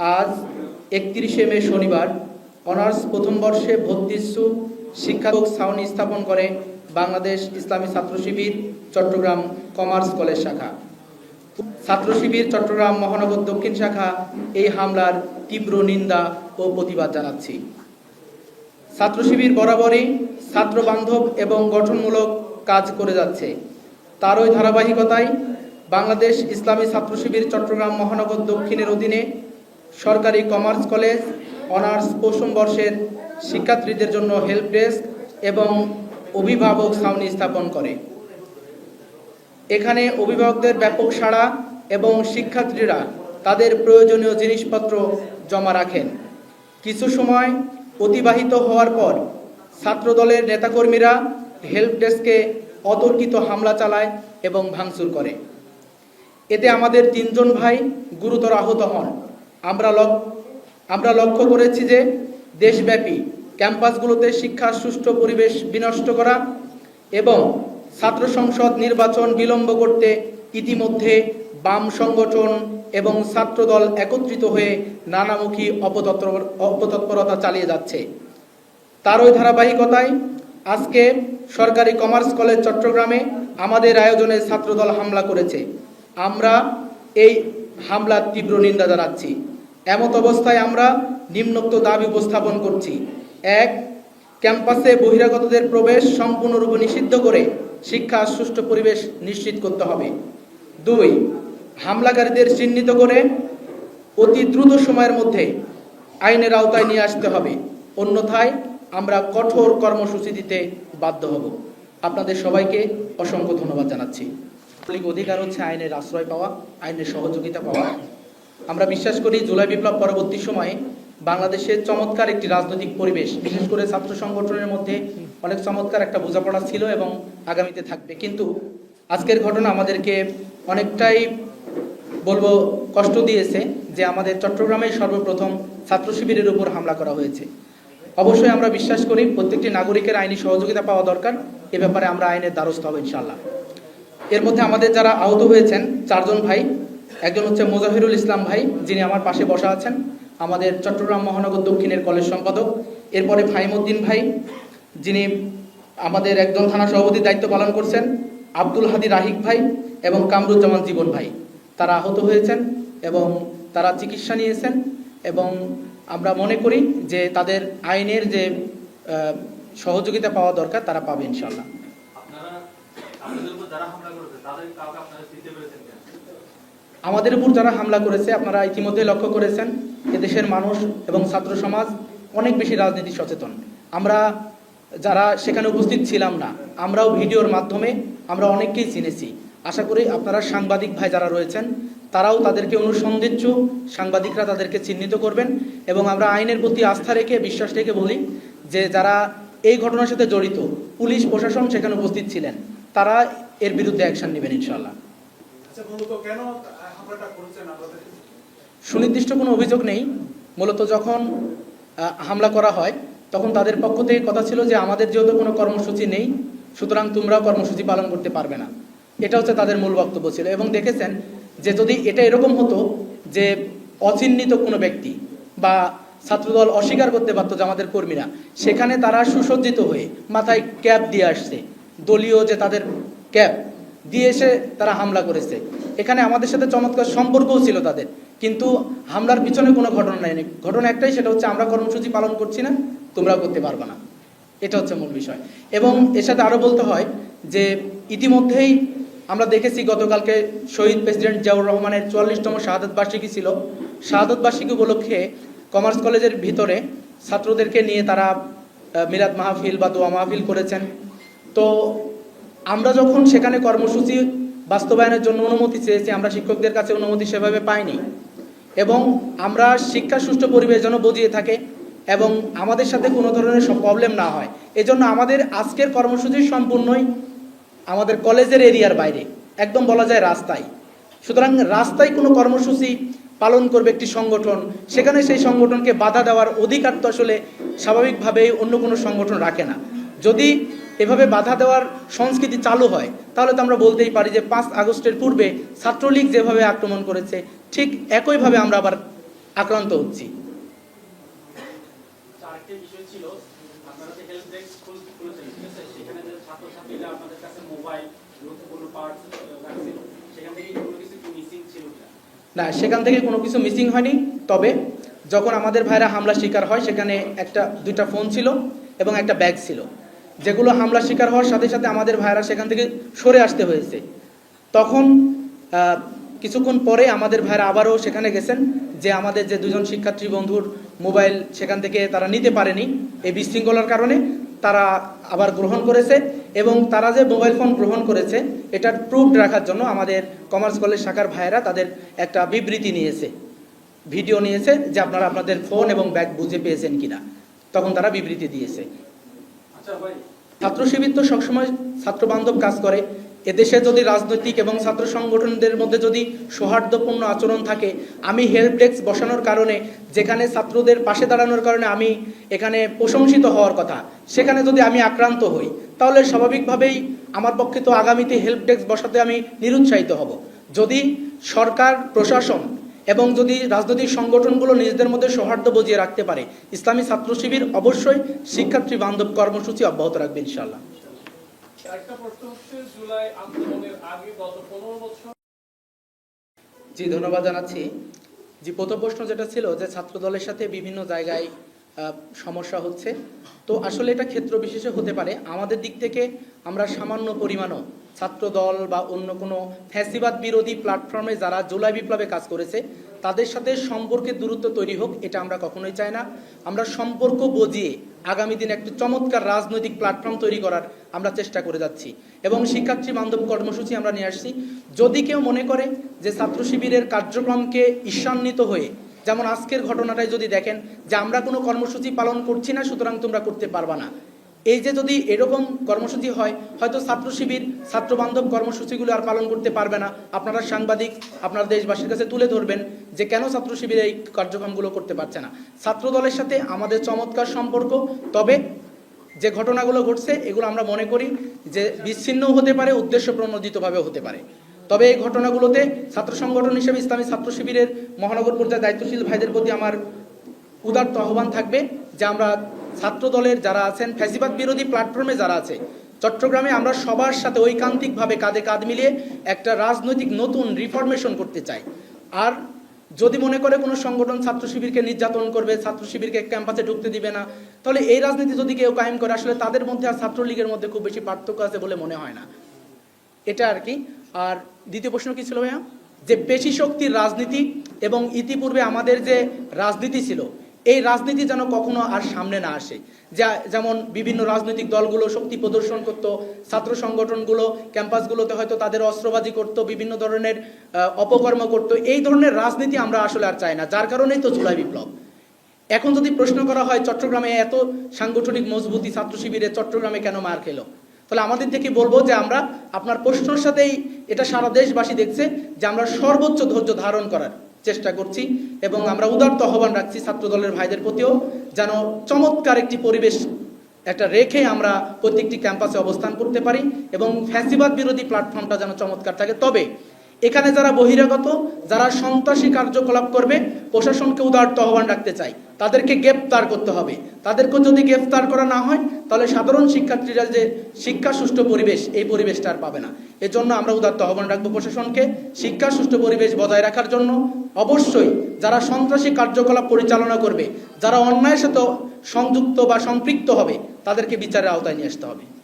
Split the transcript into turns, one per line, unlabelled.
আজ একত্রিশে মে শনিবার, অনার্স প্রথম বর্ষে ভর্তি ইচ্ছুক শিক্ষার্থী ছাউনি স্থাপন করে বাংলাদেশ ইসলামী ছাত্র শিবির, চট্টগ্রাম কমার্স কলেজ শাখা। ছাত্র শিবির, চট্টগ্রাম মহানগর দক্ষিণ শাখা এই হামলার তীব্র নিন্দা ও প্রতিবাদ জানাচ্ছি। ছাত্র শিবির বরাবরই ছাত্র বান্ধব এবং গঠনমূলক কাজ করে যাচ্ছে। তারই ধারাবাহিকতায় বাংলাদেশ ইসলামী ছাত্র শিবির, চট্টগ্রাম মহানগর দক্ষিণের অধীনে সরকারি কমার্স কলেজ, অনার্স প্রথম বর্ষের শিক্ষার্থীদের জন্য হেল্প ডেস্ক এবং অভিভাবক ছাউনি স্থাপন করে। এখানে অভিভাবকদের ব্যাপক সাড়া এবং শিক্ষার্থীরা তাদের প্রয়োজনীয় জিনিসপত্র জমা রাখেন। কিছু সময় অতিবাহিত হওয়ার পর ছাত্রদলের নেতাকর্মীরা হেল্প ডেস্কে অতর্কিত হামলা চালায় এবং ভাঙচুর করে। এতে আমাদের তিনজন ভাই গুরুতর আহত হন। আমরা আমরা লক্ষ্য করেছি যে দেশব্যাপী ক্যাম্পাসগুলোতে শিক্ষার সুষ্ঠু পরিবেশ বিনষ্ট করা এবং ছাত্র সংসদ নির্বাচন বিলম্ব করতে ইতিমধ্যে বাম সংগঠন এবং ছাত্রদল একত্রিত হয়ে নানামুখী অপতৎপর, অপতৎপরতা চালিয়ে যাচ্ছে। তারই ধারাবাহিকতায় আজকে সরকারি কমার্স কলেজ চট্টগ্রামে আমাদের আয়োজনে ছাত্রদল হামলা করেছে। আমরা এই হামলার তীব্র নিন্দা জানাচ্ছি। এমত অবস্থায় আমরা নিম্নোক্ত দাবি উপস্থাপন করছি। এক, ক্যাম্পাসে বহিরাগতদের প্রবেশ সম্পূর্ণরূপে নিষিদ্ধ করে শিক্ষা সুষ্ঠু পরিবেশ নিশ্চিত করতে হবে। দুই, হামলাকারীদের চিহ্নিত করে অতি দ্রুত সময়ের মধ্যে আইনের আওতায় নিয়ে আসতে হবে। অন্যথায় আমরা কঠোর কর্মসূচি দিতে বাধ্য হব। আপনাদের সবাইকে অসংখ্য ধন্যবাদ জানাচ্ছি। মৌলিক অধিকার হচ্ছে আইনের আশ্রয় পাওয়া, আইনের সহযোগিতা পাওয়া। আমরা বিশ্বাস করি জুলাই বিপ্লব পরবর্তী সময়ে বাংলাদেশের চমৎকার একটি রাজনৈতিক পরিবেশ, বিশেষ করে ছাত্র সংগঠনের মধ্যে অনেক চমৎকার একটা বোঝাপড়া ছিল এবং আগামীতে থাকবে। কিন্তু আজকের ঘটনা আমাদেরকে অনেকটাই বলব কষ্ট দিয়েছে যে আমাদের চট্টগ্রামে সর্বপ্রথম ছাত্র শিবিরের উপর হামলা করা হয়েছে। অবশ্যই আমরা বিশ্বাস করি প্রত্যেকটি নাগরিকের আইনি সহযোগিতা পাওয়া দরকার। এ ব্যাপারে আমরা আইনের দ্বারস্থ হব ইনশাল্লাহ এর মধ্যে আমাদের যারা আহত হয়েছেন, চারজন ভাই একজন হচ্ছে মোজাহিরুল ইসলাম ভাই, যিনি আমার পাশে বসা আছেন, আমাদের চট্টগ্রাম মহানগর দক্ষিণের কলেজ সম্পাদক। এরপরে ফাইমুদ্দিন ভাই, যিনি আমাদের একজন থানা সভাপতির দায়িত্ব পালন করছেন, আব্দুল হাদি রাহিক ভাই এবং কামরুজ্জামান জীবন ভাই। তারা আহত হয়েছেন এবং তারা চিকিৎসা নিয়েছেন এবং আমরা মনে করি যে তাদের আইনের যে সহযোগিতা পাওয়া দরকার, তারা পাবে ইনশাল্লাহ আমাদের উপর যারা হামলা করেছে, আপনারা ইতিমধ্যে লক্ষ্য করেছেন, এদেশের মানুষ এবং ছাত্র সমাজ অনেক বেশি রাজনীতি সচেতন। আমরা যারা সেখানে উপস্থিত ছিলাম না, আমরাও ভিডিওর মাধ্যমে আমরা অনেককেই চিনেছি। আশা করি আপনারা সাংবাদিক ভাই যারা রয়েছেন, তারাও তাদেরকে অনুসন্ধিচ্ছু সাংবাদিকরা তাদেরকে চিহ্নিত করবেন এবং আমরা আইনের প্রতি আস্থা রেখে, বিশ্বাস রেখে বলি যে যারা এই ঘটনার সাথে জড়িত, পুলিশ, প্রশাসন সেখানে উপস্থিত ছিলেন, তারা এর বিরুদ্ধে অ্যাকশন নেবেন ইনশাল্লাহ সুনির্দিষ্ট কোনো অভিযোগ নেই। মূলত যখন হামলা করা হয়, তখন তাদের পক্ষ থেকে কথা ছিল যে আমাদের যেহেতু কোনো কর্মসূচি নেই, সুতরাং তোমরাও কর্মসূচি পালন করতে পারবে না। এটা হচ্ছে তাদের মূল বক্তব্য ছিল এবং দেখেছেন যে যদি এটা এরকম হতো যে অচিহ্নিত কোনো ব্যক্তি বা ছাত্রদল অস্বীকার করতে পারতো যে আমাদের কর্মীরা, সেখানে তারা সুসজ্জিত হয়ে মাথায় ক্যাপ দিয়ে আসছে। দলীয় যে তাদের ক্যাপ দিয়ে এসে তারা হামলা করেছে। এখানে আমাদের সাথে চমৎকার সম্পর্কও ছিল তাদের। কিন্তু হামলার পিছনে কোনো ঘটনা নেই ঘটনা একটাই, সেটা হচ্ছে আমরা কর্মসূচি পালন করছি না তোমরা করতে পারবে না। এটা হচ্ছে মূল বিষয়। এবং এর সাথে আরও বলতে হয় যে ইতিমধ্যেই আমরা দেখেছি গতকালকে শহীদ প্রেসিডেন্ট জিয়াউর রহমানের চুয়াল্লিশতম শাহাদত বার্ষিকী ছিল। শাহাদত বার্ষিকী উপলক্ষে কমার্স কলেজের ভিতরে ছাত্রদেরকে নিয়ে তারা মিলাদ মাহফিল বা দোয়া মাহফিল করেছেন। তো আমরা যখন সেখানে কর্মসূচি বাস্তবায়নের জন্য অনুমতি চেয়েছি, আমরা শিক্ষকদের কাছে অনুমতি সেভাবে পাইনি। এবং আমরা শিক্ষা সুষ্ঠু পরিবেশ যেন বজিয়ে থাকে এবং আমাদের সাথে কোনো ধরনের প্রবলেম না হয়। এজন্য আমাদের আজকের কর্মসূচি সম্পূর্ণই আমাদের কলেজের এরিয়ার বাইরে। একদম বলা যায় রাস্তায়। সুতরাং রাস্তায় কোনো কর্মসূচি পালন করবে একটি সংগঠন, সেখানে সেই সংগঠনকে বাধা দেওয়ার অধিকার তো আসলে স্বাভাবিকভাবেই অন্য কোনো সংগঠন রাখে না। যদি এভাবে বাধা দেওয়ার সংস্কৃতি চালু হয় তাহলে তো আমরা বলতেই পারি যে পাঁচ আগস্টের পূর্বে ছাত্রলীগ যেভাবে আক্রমণ করেছে ঠিক একইভাবে আমরা আবার আক্রান্ত হচ্ছি।
কিনা
না সেখান থেকে কোনো কিছু মিসিং হয়নি তবে যখন আমাদের ভাইরা হামলা শিকার হয় সেখানে একটা দুইটা ফোন ছিল এবং একটা ব্যাগ ছিল। যেগুলো হামলা শিকার হওয়ার সাথে সাথে আমাদের ভাইরা সেখান থেকে সরে আসতে হয়েছে। তখন কিছুক্ষণ পরে আমাদের ভাইরা আবারও সেখানে গেছেন যে আমাদের যে দুজন শিক্ষার্থী বন্ধুর মোবাইল সেখান থেকে তারা নিতে পারেনি। এই বিশৃঙ্খলার কারণে তারা আবার গ্রহণ করেছে এবং তারা যে মোবাইল ফোন গ্রহণ করেছে, এটার প্রুফ রাখার জন্য আমাদের কমার্স কলেজ শাখার ভাইয়েরা তাদের একটা বিবৃতি নিয়েছে। ভিডিও নিয়েছে যে আপনারা আপনাদের ফোন এবং ব্যাগ বুঝে পেয়েছেন কিনা। তখন তারা বিবৃতি দিয়েছে। ছাত্র শিবির তো সবসময় ছাত্র বান্ধব কাজ করে। এদেশে যদি রাজনৈতিক এবং ছাত্র সংগঠনদের মধ্যে যদি সৌহার্দ্যপূর্ণ আচরণ থাকে, আমি হেল্প ডেস্ক বসানোর কারণে, যেখানে ছাত্রদের পাশে দাঁড়ানোর কারণে আমি এখানে প্রশংসিত হওয়ার কথা, সেখানে যদি আমি আক্রান্ত হই, তাহলে স্বাভাবিকভাবেই আমার পক্ষে তো আগামীতে হেল্প ডেস্ক বসাতে আমি নিরুৎসাহিত হব। যদি সরকার, প্রশাসন এবং যদি রাজনৈতিক সংগঠনগুলো নিজেদের মধ্যে সৌহার্দ্য বজিয়ে রাখতে পারে ইসলামী ছাত্র শিবির অবশ্যই শিক্ষার্থী বান্ধব কর্মসূচি অব্যাহত রাখবে ইনশাল্লাহ জি ধন্যবাদ জানাচ্ছি। জি প্রথম প্রশ্ন যেটা ছিল যে ছাত্র দলের সাথে বিভিন্ন জায়গায় সমস্যা হচ্ছে। তো আসলে এটা ক্ষেত্র বিশেষে হতে পারে। আমাদের দিক থেকে আমরা সামান্য পরিমাণও ছাত্র দল বা অন্য কোনো ফ্যাসিবাদ বিরোধী প্ল্যাটফর্মে যারা জুলাই বিপ্লবে কাজ করেছে, তাদের সাথে সম্পর্কের দূরত্ব তৈরি হোক, এটা আমরা কখনোই চাই না। আমরা সম্পর্ক বজিয়ে আগামী দিনে একটি চমৎকার রাজনৈতিক প্ল্যাটফর্ম তৈরি করার আমরা চেষ্টা করে যাচ্ছি। এবং শিক্ষার্থী বান্ধব কর্মসূচি আমরা নিয়ে আসছি। যদি কেউ মনে করে যে ছাত্র শিবিরের কার্যক্রমকে ঈর্ষান্বিত হয়ে, যেমন আজকের ঘটনাটাই যদি দেখেন যে আমরা কোনো কর্মসূচি পালন করছি না, সুতরাং তোমরা করতে পারবা না। এই যে যদি এরকম কর্মসূচি হয়, হয়তো ছাত্র শিবির, ছাত্র বান্ধব কর্মসূচিগুলো আর পালন করতে পারবে না। আপনারা সাংবাদিক, আপনার দেশবাসীর কাছে তুলে ধরবেন যে কেন ছাত্র শিবির এই কার্যক্রমগুলো করতে পারছে না। ছাত্র দলের সাথে আমাদের চমৎকার সম্পর্ক, তবে যে ঘটনাগুলো ঘটছে, এগুলো আমরা মনে করি যে বিচ্ছিন্ন হতে পারে উদ্দেশ্য প্রণোদিতভাবেও হতে পারে। তবে এই ঘটনাগুলোতে ছাত্র সংগঠন হিসেবে ইসলামী ছাত্র শিবিরের মহানগর পর্যায়ে দায়িত্বশীল ভাইদের প্রতি আমার উদার্ত আহ্বান থাকবে যে আমরা ছাত্র দলের যারা আছেন, ফ্যাসিবাদ বিরোধী প্ল্যাটফর্মে যারা আছে, চট্টগ্রামে আমরা সবার সাথে ঐকান্তিকভাবে কাঁধে কাঁধ মিলিয়ে একটা রাজনৈতিক নতুন রিফরমেশন করতে চাই। আর যদি মনে করে কোনো সংগঠন ছাত্র শিবিরকে নির্যাতন করবে, ছাত্র শিবিরকে ক্যাম্পাসে ঢুকতে দিবে না, তাহলে এই রাজনীতি যদি কেউ কায়েম করে, আসলে তাদের মধ্যে আর ছাত্রলীগের মধ্যে খুব বেশি পার্থক্য আছে বলে মনে হয় না। এটা আর কি। আর দ্বিতীয় প্রশ্ন কি ছিল ভাইয়া? যে পেশি শক্তির রাজনীতি এবং ইতিপূর্বে আমাদের যে রাজনীতি ছিল এই রাজনীতি যেন কখনো আর সামনে না আসে। যা, যেমন বিভিন্ন রাজনৈতিক দলগুলো শক্তি প্রদর্শন করত, ছাত্র সংগঠনগুলো, ক্যাম্পাসগুলোতে হয়তো তাদের অস্ত্রবাজি করত, বিভিন্ন ধরনের অপকর্ম করত, এই ধরনের রাজনীতি আমরা আসলে আর চাই না, যার কারণেই তো জুলাই বিপ্লব। এখন যদি প্রশ্ন করা হয়, চট্টগ্রামে এত সাংগঠনিক মজবুতি ছাত্র শিবিরে চট্টগ্রামে কেন মার খেলো? তাহলে আমাদের থেকে বলব যে আমরা আপনার প্রশ্নের সাথেই এটা সারা দেশবাসী দেখছে যে আমরা সর্বোচ্চ ধৈর্য ধারণ করার চেষ্টা করছি এবং আমরা উদার্ত আহ্বান রাখছি ছাত্র দলের ভাইদের প্রতিও যেন চমৎকার একটি পরিবেশ, একটা রেখে আমরা প্রত্যেকটি ক্যাম্পাসে অবস্থান করতে পারি এবং ফ্যাসিবাদ বিরোধী প্ল্যাটফর্মটা যেন চমৎকার থাকে। তবে এখানে যারা বহিরাগত, যারা সন্ত্রাসী কার্যকলাপ করবে, প্রশাসনকে উদার্ত আহ্বান রাখতে চাই। তাদেরকে গ্রেপ্তার করতে হবে। তাদেরকে যদি গ্রেপ্তার করা না হয়, তাহলে সাধারণ শিক্ষার্থীরা যে শিক্ষা সুষ্ঠু পরিবেশ, এই পরিবেশটা আর পাবে না। এজন্য আমরা উদার্ত আহ্বান রাখব প্রশাসনকে। শিক্ষা সুষ্ঠু পরিবেশ বজায় রাখার জন্য অবশ্যই যারা সন্ত্রাসী কার্যকলাপ পরিচালনা করবে, যারা অন্যায়ের সাথে সংযুক্ত বা সম্পৃক্ত হবে, তাদেরকে বিচারের আওতায় নিয়ে আসতে হবে।